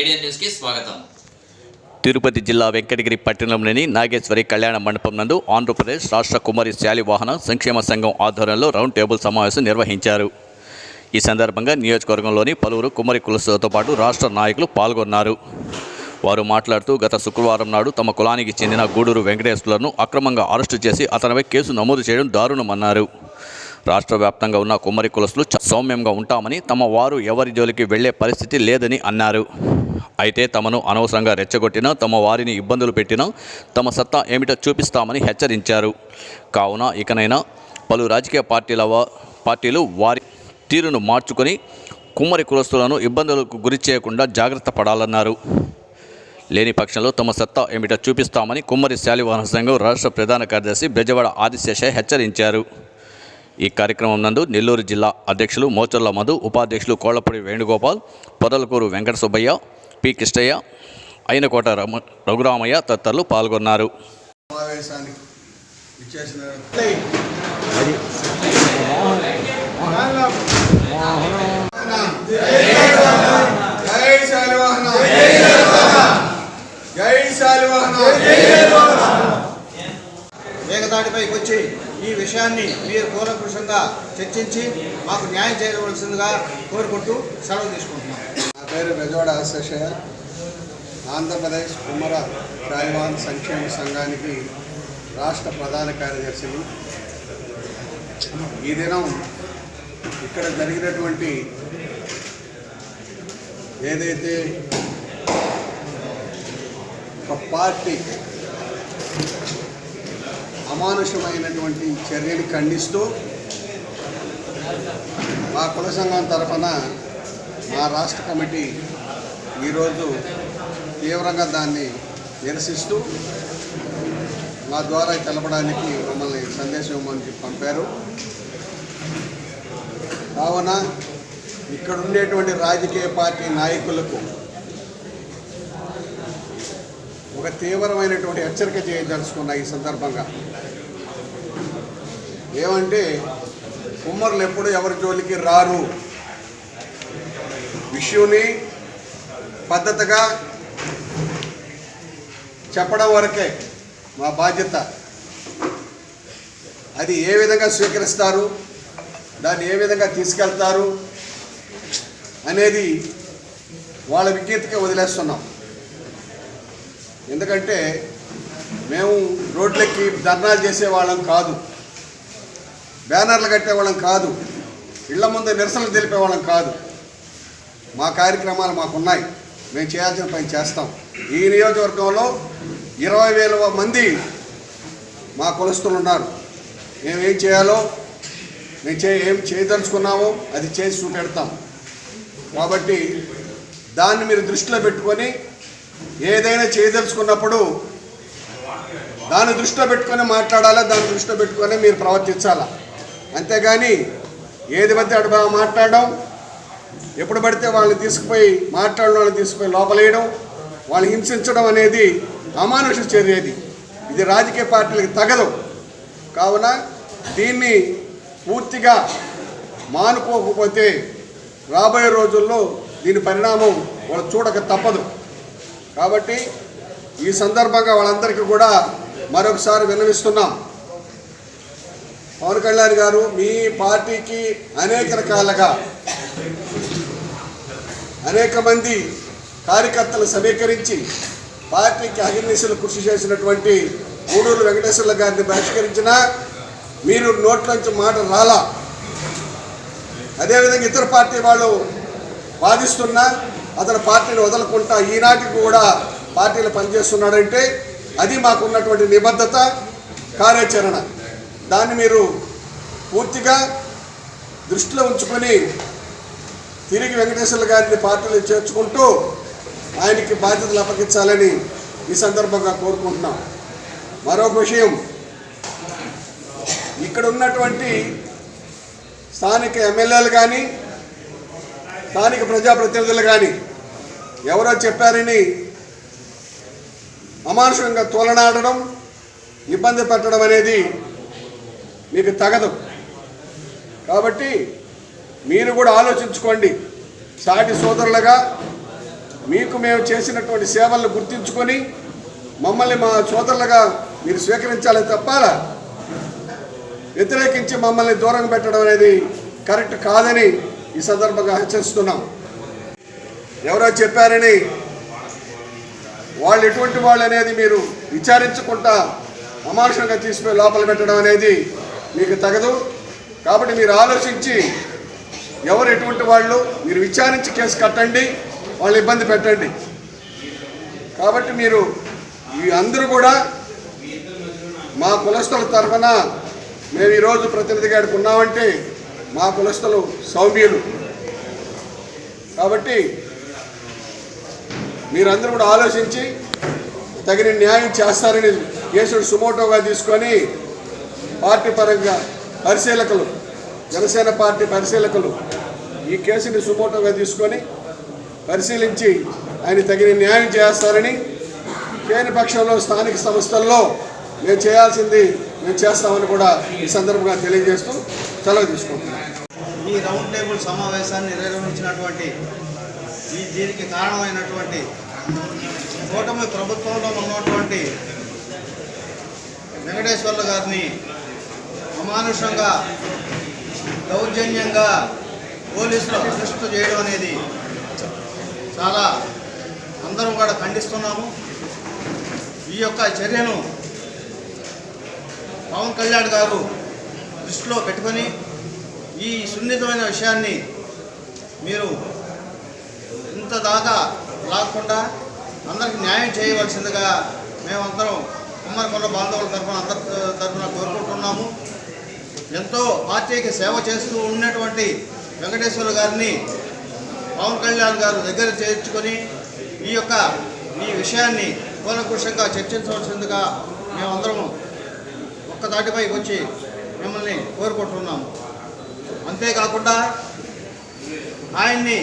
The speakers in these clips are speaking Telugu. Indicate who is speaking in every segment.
Speaker 1: ఏడియన్ న్యూస్కి స్వాగతం.
Speaker 2: తిరుపతి జిల్లా వెంకటగిరి పట్టణంలోని నాగేశ్వరి కళ్యాణ మండపం నందు ఆంధ్రప్రదేశ్ రాష్ట్ర కుమారి శాలివాహన సంక్షేమ సంఘం ఆధ్వర్యంలో రౌండ్ టేబుల్ సమావేశం నిర్వహించారు. ఈ సందర్భంగా నియోజకవర్గంలోని పలువురు కుమారి కులస్తులతో పాటు రాష్ట్ర నాయకులు పాల్గొన్నారు. వారు మాట్లాడుతూ గత శుక్రవారం నాడు తమ కులానికి చెందిన గూడూరు వెంకటేశ్వర్లను అక్రమంగా అరెస్టు చేసి అతనిపై కేసు నమోదు చేయడం దారుణమన్నారు. రాష్ట్ర వ్యాప్తంగా ఉన్న కుమ్మరి కులస్తులు సౌమ్యంగా ఉంటామని తమ వారు ఎవరి జోలికి వెళ్ళే పరిస్థితి లేదని అన్నారు. అయితే తమను అనవసరంగా రెచ్చగొట్టినా తమ వారిని ఇబ్బందులు పెట్టినా తమ సత్తా ఏమిటో చూపిస్తామని హెచ్చరించారు. కావున ఇకనైనా పలు రాజకీయ పార్టీల పార్టీలు వారి తీరును మార్చుకొని కుమ్మరి కులస్తులను ఇబ్బందులకు గురి చేయకుండా జాగ్రత్త పడాలన్నారు. లేని పక్షంలో తమ సత్తా ఏమిటో చూపిస్తామని కుమ్మరి శాలివాహన సంఘం రాష్ట్ర ప్రధాన కార్యదర్శి బెజవాడ ఆదిశేష హెచ్చరించారు. ఈ కార్యక్రమం నందు నెల్లూరు జిల్లా అధ్యక్షులు మోచర్ల మధు ఉపాధ్యక్షులు కోళ్ళపూడి వేణుగోపాల్ పొదలకూరు వెంకట సుబ్బయ్య పి. కిష్టయ్య అయినకోట రమ రఘురామయ్య తదితరులు పాల్గొన్నారు.
Speaker 3: సమావేశానికి ఇచ్చేసిన
Speaker 4: వచ్చి ఈ విషయాన్ని మీరు కూలంకృషంగా చర్చించి మాకు న్యాయం చేయవలసిందిగా కోరుకుంటూ సెలవు తీసుకుంటున్నాం.
Speaker 3: పేరు బెజవాడ ఆశేషయ్య. ఆంధ్రప్రదేశ్ కుమర శాలివాహన సంక్షేమ సంఘానికి రాష్ట్ర ప్రధాన కార్యదర్శిని ఈ దినం ఇక్కడ జరిగినటువంటి ఏదైతే ఒక పార్టీ అమానుషమైనటువంటి చర్యలు ఖండిస్తూ మా కుల సంఘం తరఫున మా రాష్ట్ర కమిటీ ఈరోజు తీవ్రంగా దాన్ని నిరసిస్తూ మా ద్వారా తెలపడానికి మమ్మల్ని సందేశం ఇవ్వమని పంపారు. కావున ఇక్కడ ఉండేటువంటి రాజకీయ పార్టీ నాయకులకు ఒక తీవ్రమైనటువంటి హెచ్చరిక చేయదలుచుకున్న ఈ సందర్భంగా. ఏమంటే కుమ్మరులు ఎప్పుడు ఎవరి జోలికి రారు? విషయాన్ని పద్ధతిగా చెప్పడం వరకే మా బాధ్యత. అది ఏ విధంగా స్వీకరిస్తారు దాన్ని ఏ విధంగా తీసుకెళ్తారు అనేది వాళ్ళ విజ్ఞతకే వదిలేస్తున్నాం. ఎందుకంటే మేము రోడ్లెక్కి ధర్నాలు చేసేవాళ్ళం కాదు బ్యానర్లు కట్టేవాళ్ళం కాదు ఇళ్ళ ముందు నిరసనలు తెలిపేవాళ్ళం కాదు. మా కార్యక్రమాలు మాకున్నాయి. మేము చేయాల్సిన పని చేస్తాం. ఈ నియోజకవర్గంలో ఇరవై వేల మంది మా కులస్తులు ఉన్నారు. మేము ఏం చేయాలో మేము చే ఏం చేయదలుచుకున్నామో అది చేసి చూపెడతాం. కాబట్టి దాన్ని మీరు దృష్టిలో పెట్టుకొని ఏదైనా చేయదలుచుకున్నప్పుడు దాన్ని దృష్టిలో పెట్టుకొని మాట్లాడాలా దాన్ని దృష్టిలో పెట్టుకొని మీరు ప్రవర్తించాలా? అంతేగాని ఏది పడితే అటు మాట్లాడడం ఎప్పుడు పడితే వాళ్ళని తీసుకుపోయి మాట్లాడిన వాళ్ళని తీసుకుపోయి లోపలేయడం వాళ్ళని హింసించడం అనేది అమానుష చర్య ఇది. ఇది రాజకీయ పార్టీలకు తగదు. కావున దీన్ని పూర్తిగా మానుకోకపోతే రాబోయే రోజుల్లో దీని పరిణామం వాళ్ళు చూడక తప్పదు. కాబట్టి ఈ సందర్భంగా వాళ్ళందరికీ కూడా మరొకసారి విన్నవిస్తున్నాం. పవన్ కళ్యాణ్ గారు మీ పార్టీకి అనేక రకాలుగా అనేక మంది కార్యకర్తలు సమీకరించి పార్టీకి అహిర్నిశలు కృషి చేసినటువంటి గూడూరు వెంకటేశ్వర్ల గారిని బహిష్కరించిన మీరు నోట్లోంచి మాట రాలా. అదేవిధంగా ఇతర పార్టీ వాళ్ళు వాదిస్తున్నా అతని పార్టీని వదలకుండా ఈనాటికి కూడా పార్టీలు పనిచేస్తున్నాడంటే అది మాకున్నటువంటి నిబద్ధత కార్యాచరణ. దాన్ని మీరు పూర్తిగా దృష్టిలో ఉంచుకొని తిరిగి వెంకటేశ్వర్లు గారిని పార్టీలో చేర్చుకుంటూ ఆయనకి బాధ్యతలు అప్పగించాలని ఈ సందర్భంగా కోరుకుంటున్నాం. మరొక విషయం ఇక్కడ ఉన్నటువంటి స్థానిక ఎమ్మెల్యేలు కానీ స్థానిక ప్రజాప్రతినిధులు కానీ ఎవరో చెప్పారని అమానుషంగా తోలనాడడం ఇబ్బంది పెట్టడం అనేది మీకు తగదు. కాబట్టి మీరు కూడా ఆలోచించుకోండి. సాటి సోదరులుగా మీకు మేము చేసినటువంటి సేవలను గుర్తించుకొని మమ్మల్ని మా సోదరులుగా మీరు స్వీకరించాలి తప్ప వ్యతిరేకించి మమ్మల్ని దూరం పెట్టడం అనేది కరెక్ట్ కాదని ఈ సందర్భంగా హెచ్చరిస్తున్నాం. ఎవరో చెప్పారని వాళ్ళు ఎటువంటి వాళ్ళు అనేది మీరు విచారించకుండా అమానుషంగా తీసుకుని లోపల పెట్టడం అనేది మీకు తగదు. కాబట్టి మీరు ఆలోచించి ఎవరు ఎటువంటి వాళ్ళు మీరు విచారించి కేసు కట్టండి వాళ్ళు ఇబ్బంది పెట్టండి. కాబట్టి మీరు ఈ అందరూ కూడా మా కులస్తుల తరఫున మేము ఈరోజు ప్రతినిధి గారికి ఉన్నామంటే మా కులస్తులు సౌమ్యులు. కాబట్టి మీరందరూ కూడా ఆలోచించి తగిన న్యాయం చేస్తారని కేసుడు సుమోటోగా తీసుకొని పార్టీ పరంగా పరిశీలకులు జనసేన పార్టీ పరిశీలకులు ఈ కేసుని సుమోటోగా తీసుకొని పరిశీలించి ఆయన తగిన న్యాయం చేస్తారని లేని పక్షంలో స్థానిక సంస్థల్లో మేము చేయాల్సింది మేము చేస్తామని కూడా ఈ సందర్భంగా తెలియజేస్తూ సెలవు తీసుకుంటున్నాం.
Speaker 4: ఈ రౌండ్ టేబుల్ సమావేశాన్ని నిర్వహించినటువంటి ఈ దీనికి కారణమైనటువంటి కూటమి ప్రభుత్వంలో ఉన్నటువంటి వెంకటేశ్వర్లు గారిని అమానుషంగా దౌర్జన్యంగా పోలీసులు అరెస్టు చేయడం అనేది చాలా అందరం కూడా ఖండిస్తున్నాము. ఈ యొక్క చర్యను పవన్ కళ్యాణ్ గారు దృష్టిలో పెట్టుకొని ఈ సున్నితమైన విషయాన్ని మీరు ఇంత దాకా లాక్కుండా అందరికి న్యాయం చేయవలసిందిగా మేమందరం కుమ్మరికొండ బాంధవుల తరఫున అందరి తరఫున కోరుకుంటున్నాము. ఎంతో పార్టీకి సేవ చేస్తూ ఉన్నటువంటి వెంకటేశ్వర గారిని పవన్ కళ్యాణ్ గారు దగ్గర చేర్చుకొని ఈ యొక్క ఈ విషయాన్ని కూలకృషంగా చర్చించవలసిందిగా మేమందరం ఒక్కదాటిపై వచ్చి మిమ్మల్ని కోరుకుంటున్నాము. అంతేకాకుండా ఆయన్ని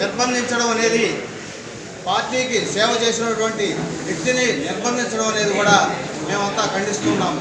Speaker 4: నిర్బంధించడం అనేది పార్టీకి సేవ చేసినటువంటి వ్యక్తిని నిర్బంధించడం అనేది కూడా మేమంతా ఖండిస్తున్నాము